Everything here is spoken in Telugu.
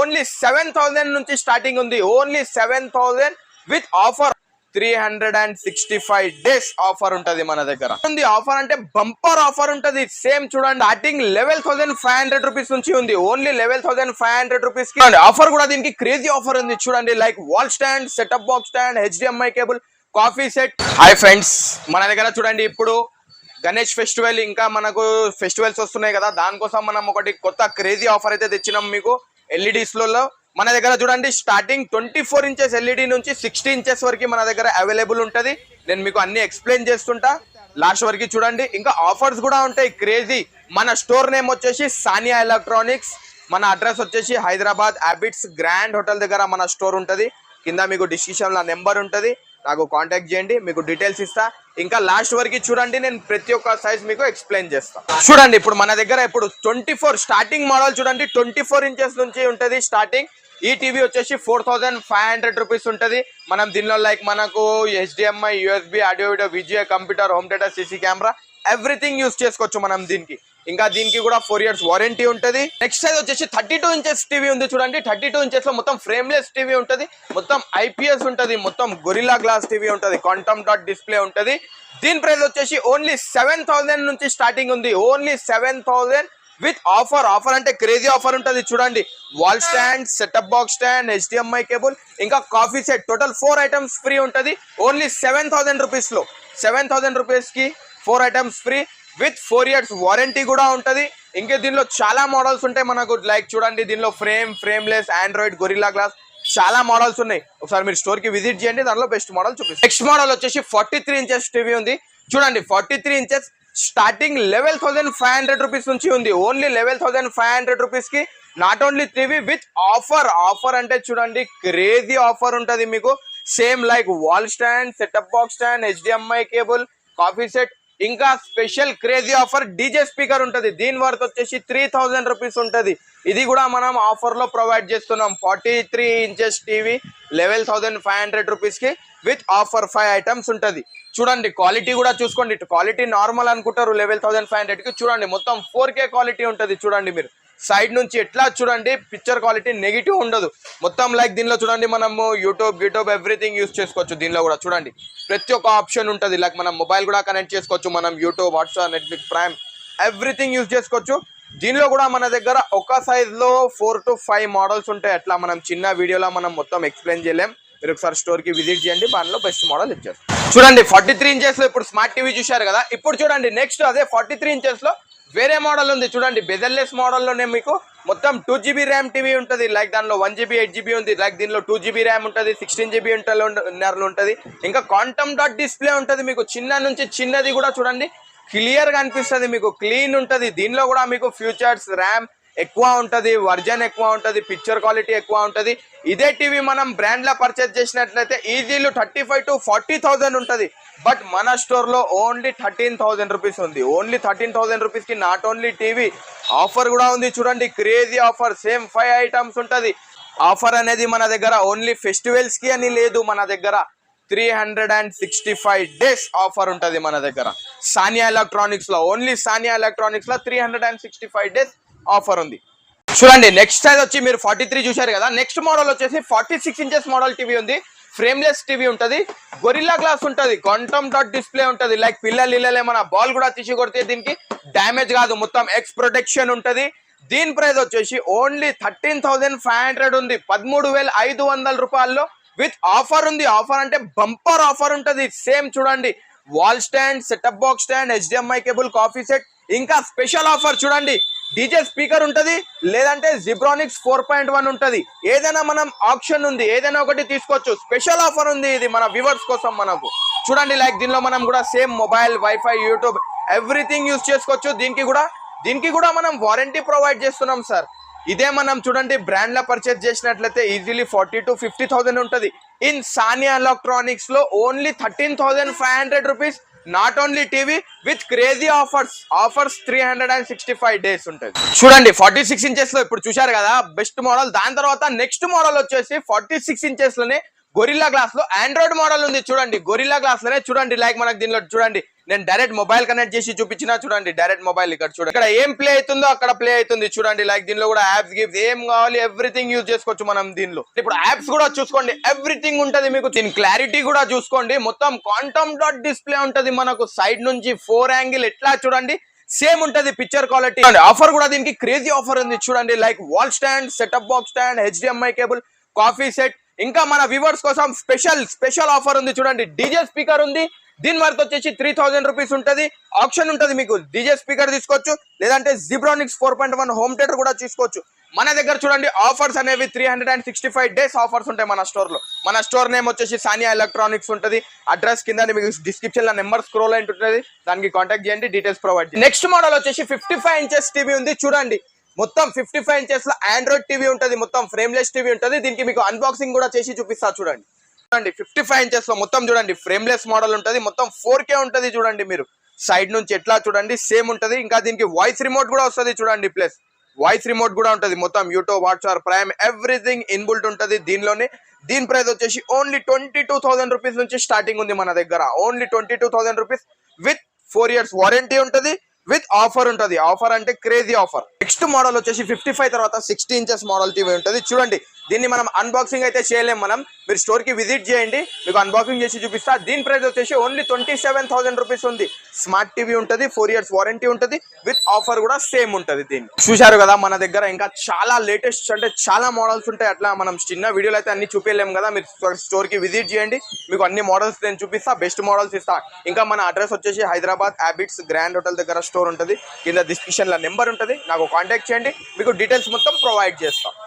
ఓన్లీ సెవెన్ థౌసండ్ నుంచి స్టార్టింగ్ ఉంది. Only seven thousand with offer. Three hundred and sixty five days offer ఉంటుంది మన దగ్గర. ఉంది ఆఫర్ అంటే బంపర్ ఆఫర్ ఉంటుంది. సేమ్ చూడండి starting eleven thousand five hundred rupees నుంచి ఉంది. Only eleven thousand five hundred రూపీస్కి ఆఫర్ కూడా దీనికి క్రేజీ ఆఫర్ ఉంది. చూడండి like wall stand setup box stand HDMI cable coffee set. Hi friends మన దగ్గర చూడండి ఇప్పుడు గణేష్ ఫెస్టివల్ ఇంకా మనకు ఫెస్టివల్స్ వస్తున్నాయి కదా. దానికోసం మనం ఒకటి కొత్త క్రేజీ ఆఫర్ అయితే తెచ్చినాం మీకు. ఎల్ఈడీస్లలో మన దగ్గర చూడండి starting twenty four inches LED నుంచి సిక్స్టీ ఇంచెస్ వరకు మన దగ్గర అవైలబుల్ ఉంటుంది. నేను మీకు అన్ని ఎక్స్ప్లెయిన్ చేస్తుంటా. లాస్ట్ వరకు చూడండి ఇంకా ఆఫర్స్ కూడా ఉంటాయి. క్రేజీ మన స్టోర్ నేమ్ వచ్చేసి సానియా ఎలక్ట్రానిక్స్ మన అడ్రస్ వచ్చేసి హైదరాబాద్ అబిట్స్ గ్రాండ్ హోటల్ దగ్గర మన స్టోర్ ఉంటుంది. కింద మీకు డిస్క్రిప్షన్లో నెంబర్ ఉంటుంది. నాకు కాంటాక్ట్ చేయండి మీకు డీటెయిల్స్ ఇస్తా. ఇంకా లాస్ట్ వరకు చూడండి నేను ప్రతి ఒక్క సైజ్ మీకు ఎక్స్ప్లెయిన్ చేస్తా. చూడండి ఇప్పుడు మన దగ్గర ఇప్పుడు ట్వంటీ ఫోర్ స్టార్టింగ్ మోడల్ చూడండి ట్వంటీ ఫోర్ ఇంచెస్ నుంచి ఉంటుంది స్టార్టింగ్ ఈ టీవీ వచ్చేసి four thousand five hundred rupees ఉంటుంది. మనం దీనిలో లైక్ మనకు HDMI USB audio video VGA computer home data CC camera everything use చేసుకోవచ్చు మనం దీనికి. ఇంకా దీనికి కూడా ఫోర్ ఇయర్స్ వారంటీ ఉంటుంది. నెక్స్ట్ సైజ్ వచ్చేసి థర్టీ టూ ఇంచెస్ టీవీ ఉంది చూడండి. థర్టీ టూ ఇంచెస్లో మొత్తం ఫ్రేమ్లెస్ టీవీ ఉంటుంది. మొత్తం ఐపీఎస్ ఉంటుంది. మొత్తం గొరిల్లా గ్లాస్ టీవీ ఉంటుంది. క్వాంటమ్ డాట్ డిస్ప్లే ఉంటుంది. దీని ప్రైస్ వచ్చేసి ఓన్లీ సెవెన్ థౌసండ్ నుంచి స్టార్టింగ్ ఉంది. Only seven thousand with offer offer అంటే క్రేజీ ఆఫర్ ఉంటుంది చూడండి. Wall stand setup box stand HDMI cable ఇంకా coffee set total four items free ఉంటుంది. ఓన్లీ సెవెన్ థౌసండ్ రూపీస్లో సెవెన్ థౌసండ్ రూపీస్కి four items free with four years warranty కూడా ఉంటుంది. ఇంకా దీనిలో చాలా మోడల్స్ ఉంటాయి. మనకు లైక్ చూడండి దీనిలో frame frameless android gorilla glass చాలా మోడల్స్ ఉన్నాయి. ఒకసారి మీరు స్టోర్కి విజిట్ చేయండి దానిలో బెస్ట్ మోడల్ చూపిస్తాను నెక్స్ట్ మోడల్ వచ్చేసి ఫార్టీ త్రీ ఇంచెస్ టీవీ ఉంది. చూడండి forty three inches starting eleven thousand five hundred rupees నుంచి ఉంది. Only eleven thousand five hundred రూపీస్కి not only TV with offer. Offer అంటే చూడండి క్రేజీ ఆఫర్ ఉంటుంది మీకు. Same like wall stand setup box stand HDMI cable coffee set ఇంకా special crazy offer DJ speaker ఉంటుంది. దీని వర్త్ వచ్చేసి త్రీ థౌజండ్ రూపీస్ ఉంటుంది. ఇది కూడా మనం ఆఫర్లో ప్రొవైడ్ చేస్తున్నాం. Forty three inches TV eleven thousand five hundred రూపీస్కి విత్ ఆఫర్ ఫైవ్ ఐటమ్స్ ఉంటుంది. చూడండి క్వాలిటీ కూడా చూసుకోండి. క్వాలిటీ నార్మల్ అనుకుంటారు లెవెల్ థౌసండ్ ఫైవ్ హండ్రెడ్కి చూడండి మొత్తం ఫోర్ కే క్వాలిటీ ఉంటుంది చూడండి మీరు. సైడ్ నుంచి ఎట్లా చూడండి పిక్చర్ క్వాలిటీ నెగిటివ్ ఉండదు. మొత్తం లైక్ దీనిలో చూడండి మనము యూట్యూబ్ యూట్యూబ్ ఎవ్రీథింగ్ యూస్ చేసుకోవచ్చు దీనిలో కూడా. చూడండి ప్రతి ఒక్క ఆప్షన్ ఉంటుంది. లైక్ మనం మొబైల్ కూడా కనెక్ట్ చేసుకోవచ్చు మనం YouTube WhatsApp Netflix Prime everything use చేసుకోవచ్చు. దీనిలో కూడా మన దగ్గర ఒక సైజ్లో ఫోర్ టు ఫైవ్ మోడల్స్ ఉంటాయి. అట్లా మనం చిన్న వీడియోలో మనం మొత్తం ఎక్స్ప్లెయిన్ చేయలేం. మీరు ఒకసారి స్టోర్కి విజిట్ చేయండి. దానిలో బెస్ట్ మోడల్ ఇచ్చారు. చూడండి ఫార్టీ త్రీ ఇంచెస్లో ఇప్పుడు స్మార్ట్ టీవీ చూశారు కదా. ఇప్పుడు చూడండి నెక్స్ట్ అదే ఫార్టీ త్రీ ఇంచెస్లో వేరే మోడల్ ఉంది. చూడండి బెజల్లెస్ మోడల్లోనే మీకు మొత్తం టూ జీబీ ర్యామ్ టీవీ ఉంటుంది. లైక్ దానిలో వన్ జీబీ ఎయిట్ జీబీ ఉంది. లైక్ దీనిలో టూ జీబీ ర్యామ్ ఉంటుంది. సిక్స్టీన్ జీబీ ఉంటుంది. ఇంకా క్వాంటమ్ డాట్ డిస్ప్లే ఉంటుంది మీకు. చిన్న నుంచి చిన్నది కూడా చూడండి. క్లియర్గా అనిపిస్తుంది మీకు క్లీన్ ఉంటుంది. దీనిలో కూడా మీకు ఫ్యూచర్స్ ర్యామ్ ఎక్కువ ఉంటుంది వర్జన్ ఎక్కువ ఉంటుంది పిక్చర్ క్వాలిటీ ఎక్కువ ఉంటుంది. ఇదే టీవీ మనం బ్రాండ్లో పర్చేజ్ చేసినట్లయితే easily thirty five to forty thousand ఉంటుంది. బట్ మన స్టోర్లో ఓన్లీ థర్టీన్ థౌజండ్ రూపీస్ ఉంది. ఓన్లీ థర్టీన్ థౌసండ్ రూపీస్కి నాట్ ఓన్లీ టీవీ ఆఫర్ కూడా ఉంది చూడండి. Crazy offer same five items ఉంటుంది. ఆఫర్ అనేది మన దగ్గర ఓన్లీ ఫెస్టివల్స్కి అని లేదు మన దగ్గర three hundred and sixty five days offer ఉంటుంది మన దగ్గర. సానియా ఎలక్ట్రానిక్స్లో only Sania ఎలక్ట్రానిక్స్లో three hundred and sixty five days offer ఉంది. చూడండి నెక్స్ట్ సైజ్ వచ్చి మీరు ఫార్టీ త్రీ చూశారు కదా నెక్స్ట్ మోడల్ వచ్చేసి forty six inches model TV ఉంది. ఫ్రేమ్లెస్ టీవీ ఉంటుంది. గొరిల్లా గ్లాస్ ఉంటుంది. క్వాంటమ్ డాట్ డిస్ప్లే ఉంటుంది. లైక్ పిల్లలు ఇళ్ళలు ఏమైనా బాల్ కూడా తీసి కొడితే దీనికి డ్యామేజ్ కాదు. మొత్తం ఎక్స్ ప్రొటెక్షన్ ఉంటుంది. దీని ప్రైస్ వచ్చేసి only thirteen thousand five hundred ఉంది. పదమూడు వేల ఐదు వందల రూపాయల్లో విత్ ఆఫర్ ఉంది. ఆఫర్ అంటే బంపర్ ఆఫర్ ఉంటుంది. సేమ్ చూడండి. Wall stand setup box stand HDMI cable coffee set ఇంకా స్పెషల్ ఆఫర్ చూడండి. డీజే స్పీకర్ ఉంటుంది. లేదంటే జిబ్రానిక్స్ ఫోర్ పాయింట్ వన్ ఉంటుంది. ఏదైనా మనం ఆప్షన్ ఉంది. ఏదైనా ఒకటి తీసుకోవచ్చు. స్పెషల్ ఆఫర్ ఉంది ఇది మన వ్యూవర్స్ కోసం మనకు. చూడండి లైక్ దీనిలో మనం కూడా same mobile WiFi YouTube everything use చేసుకోవచ్చు. దీనికి కూడా దీనికి కూడా మనం వారంటీ ప్రొవైడ్ చేస్తున్నాం సార్. ఇదే మనం చూడండి బ్రాండ్లో పర్చేజ్ పర్చేస్ చేసినట్లయితే easily forty to fifty thousand ఉంటుంది. In Sania ఎలక్ట్రానిక్స్లో only thirteen thousand five hundred rupees not only TV with crazy offers offers three hundred and sixty five days ఉంటుంది. చూడండి ఫార్టీ సిక్స్ ఇంచెస్లో ఇప్పుడు చూశారు కదా బెస్ట్ మోడల్ దాని తర్వాత నెక్స్ట్ మోడల్ వచ్చేసి ఫార్టీ సిక్స్ ఇంచెస్లోనే గొరిల్లా గ్లాస్లో ఆండ్రాయిడ్ మోడల్ ఉంది చూడండి. గొరిల్లా గ్లాస్లోనే చూడండి లైక్ మనకు దీనిలో చూడండి. నేను డైరెక్ట్ మొబైల్ కనెక్ట్ చేసి చూపించినా చూడండి డైరెక్ట్ మొబైల్ ఇక్కడ చూడండి. ఇక్కడ ఏం ప్లే అవుతుందో అక్కడ ప్లే అవుతుంది చూడండి. లైక్ దీనిలో కూడా యాప్స్ గిఫ్ట్స్ ఏం కావాలి ఎవ్రీథింగ్ యూజ్ చేసుకోవచ్చు మనం దీనిలో. ఇప్పుడు యాప్స్ కూడా చూసుకోండి ఎవ్రీథింగ్ ఉంటుంది మీకు. దీని క్లారిటీ కూడా చూసుకోండి. మొత్తం క్వాంటమ్ డాట్ డిస్ప్లే ఉంటుంది మనకు. సైడ్ నుంచి ఫోర్ యాంగిల్ ఎట్లా చూడండి సేమ్ ఉంటది పిక్చర్ క్వాలిటీ ఆఫర్ కూడా దీనికి క్రేజీ ఆఫర్ ఉంది చూడండి. Like wall stand setup box stand HDMI cable coffee set ఇంకా మన వ్యూవర్స్ కోసం స్పెషల్ స్పెషల్ ఆఫర్ ఉంది చూడండి. డీజే స్పీకర్ ఉంది. దీని వర్త్ వచ్చేసి త్రీ థౌసండ్ రూపీస్ ఉంటుంది. ఆప్షన్ ఉంటుంది మీకు. డీజే స్పీకర్ తీసుకోవచ్చు. లేదంటే Zebronics four point one home theatre కూడా తీసుకోవచ్చు. మన దగ్గర చూడండి ఆఫర్స్ అనేవి three hundred and sixty five days offers ఉంటాయి మన స్టోర్లో. మన స్టోర్ నేమ్ వచ్చేసి సానియా ఎలక్ట్రానిక్స్ ఉంటది. అడ్రస్ కింద మీకు డిస్క్రిప్షన్లో నెంబర్ స్క్రోల్ అయి ఉంటుంది. దానికి కాంటాక్ట్ చేయండి డీటెయిల్స్ ప్రొవైడ్ నెక్స్ట్ మోడల్ వచ్చేసి ఫిఫ్టీ ఫైవ్ ఇంచెస్ టీవీ ఉంది. చూడండి మొత్తం ఫిఫ్టీ ఫైవ్ ఇంచెస్లో ఆండ్రాయిడ్ టీవీ ఉంటుంది. మొత్తం ఫ్రేమ్లెస్ టీవీ ఉంటుంది. దీనికి మీకు అన్బాక్సింగ్ కూడా చేసి చూపిస్తా చూడండి. చూడండి ఫిఫ్టీ ఫైవ్ ఇంచెస్లో మొత్తం చూడండి ఫ్రేమ్లెస్ మోడల్ ఉంటుంది మొత్తం ఫోర్ కే ఉంటుంది చూడండి మీరు. సైడ్ నుంచి ఎట్లా చూడండి సేమ్ ఉంటుంది. ఇంకా దీనికి వాయిస్ రిమోట్ కూడా వస్తుంది చూడండి ప్లస్ వాయిస్ రిమోట్ కూడా ఉంటుంది మొత్తం YouTube WhatsApp Prime everything inbuilt ఉంటుంది దీనిలోనే. దీని ప్రైస్ వచ్చేసి only twenty two thousand rupees నుంచి స్టార్టింగ్ ఉంది మన దగ్గర. Only twenty two thousand rupees with four years warranty ఉంటుంది విత్ ఆఫర్ ఉంటుంది. ఆఫర్ అంటే క్రేజీ ఆఫర్ నెక్స్ట్ మోడల్ వచ్చేసి ఫిఫ్టీ ఫైవ్ తర్వాత సిక్స్టీ ఇంచెస్ మోడల్ టీవీ ఉంటుంది. చూడండి దీన్ని మనం అన్బాక్సింగ్ అయితే చేయలేం మనం. మీరు స్టోర్కి విజిట్ చేయండి. మీకు అన్బాక్సింగ్ చేసి చూపిస్తా. దీని ప్రైస్ వచ్చేసి only twenty seven thousand rupees ఉంది. స్మార్ట్ టీవీ ఉంటుంది ఫోర్ ఇయర్స్ వారంటీ ఉంటుంది. విత్ ఆఫర్ కూడా సేమ్ ఉంటుంది దీన్ని చూశారు కదా మన దగ్గర ఇంకా చాలా లేటెస్ట్ అంటే చాలా మోడల్స్ ఉంటాయి. అట్లా మనం చిన్న వీడియోలు అయితే అన్ని చూపించలేము కదా. మీరు స్టోర్కి విజిట్ చేయండి. మీకు అన్ని మోడల్స్ నేను చూపిస్తా. బెస్ట్ మోడల్స్ ఇస్తా. ఇంకా మన అడ్రస్ వచ్చేసి హైదరాబాద్ హ్యాబిట్స్ గ్రాండ్ హోటల్ దగ్గర స్టోర్ ఉంటుంది. కింద డిస్క్రిప్షన్లో నెంబర్ ఉంటుంది. నాకు కాంటాక్ట్ చేయండి. మీకు డీటెయిల్స్ మొత్తం ప్రొవైడ్ చేస్తాం.